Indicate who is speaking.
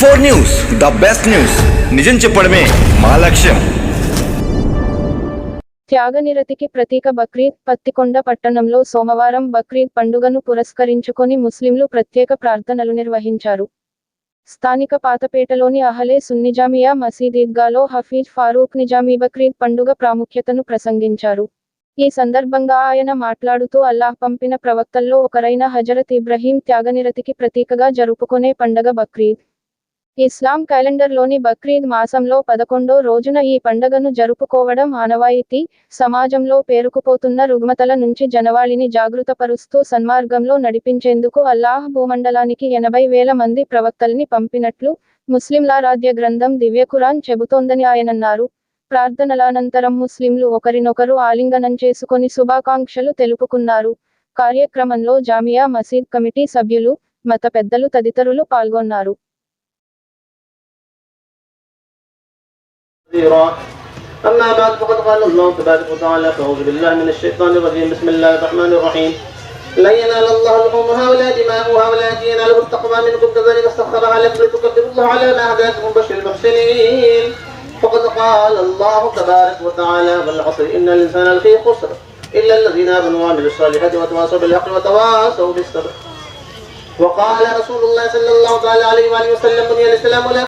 Speaker 1: For news the best news నిజం చెప్పడమే మా లక్ష్యం.
Speaker 2: త్యాగనిరతికి ప్రతీక బక్రీద్ పత్తికొండ పట్టణంలో సోమవారం బక్రీద్ పండుగను పురస్కరించుకొని ముస్లింలు ప్రత్యేక ప్రార్థనలు నిర్వహించారు. స్థానిక పాతపేటలోని అహలే సున్నిజామియా మసీద్ ఈద్గాలో హఫీజ్ ఫారూక్ నిజామీ బక్రీద్ పండుగ ప్రాముఖ్యతను ప్రసంగించారు. ఈ సందర్భంగా ఆయన మాట్లాడుతూ అల్లాహ్ పంపిన ప్రవక్తల్లో ఒకరైన హజరత్ ఇబ్రహీం త్యాగనిరతికి ప్రతీకగా జరుపుకునే పండగ బక్రీద్. ఇస్లాం క్యాలెండర్లోని బక్రీద్ మాసంలో పదకొండో రోజున ఈ పండగను జరుపుకోవడం ఆనవాయితీ. సమాజంలో పేరుకుపోతున్న రుగ్మతల నుంచి జనవాళిని జాగృతపరుస్తూ సన్మార్గంలో నడిపించేందుకు అల్లాహ్ భూమండలానికి ఎనభై వేల మంది ప్రవక్తల్ని పంపినట్లు ముస్లింలారాధ్య గ్రంథం దివ్యకురాన్ చెబుతోందని ఆయనన్నారు. ప్రార్థనలానంతరం ముస్లింలు ఒకరినొకరు ఆలింగనం చేసుకొని శుభాకాంక్షలు తెలుపుకున్నారు. కార్యక్రమంలో జామియా మసీద్ కమిటీ సభ్యులు మత పెద్దలు తదితరులు పాల్గొన్నారు.
Speaker 3: كثيرا أما بعد فقد قال الله تبارك وتعالى فأعوذ بالله من الشيطان الرجيم. بسم الله الرحمن الرحيم. لن ينال الله لحومها ولا دماؤها ولكن يناله التقوى منكم كذلك استخرها لكم لتكبروا الله على ما هداكم وبشر المحسنين. فقد قال الله تبارك وتعالى والعصر إن الإنسان لفي خسر إلا الذين آمنوا وعملوا الصالحات وتواصوا بالحق وتواصوا بالصبر. وقال رسول الله صلى الله عليه وسلم بني الإسلام ولا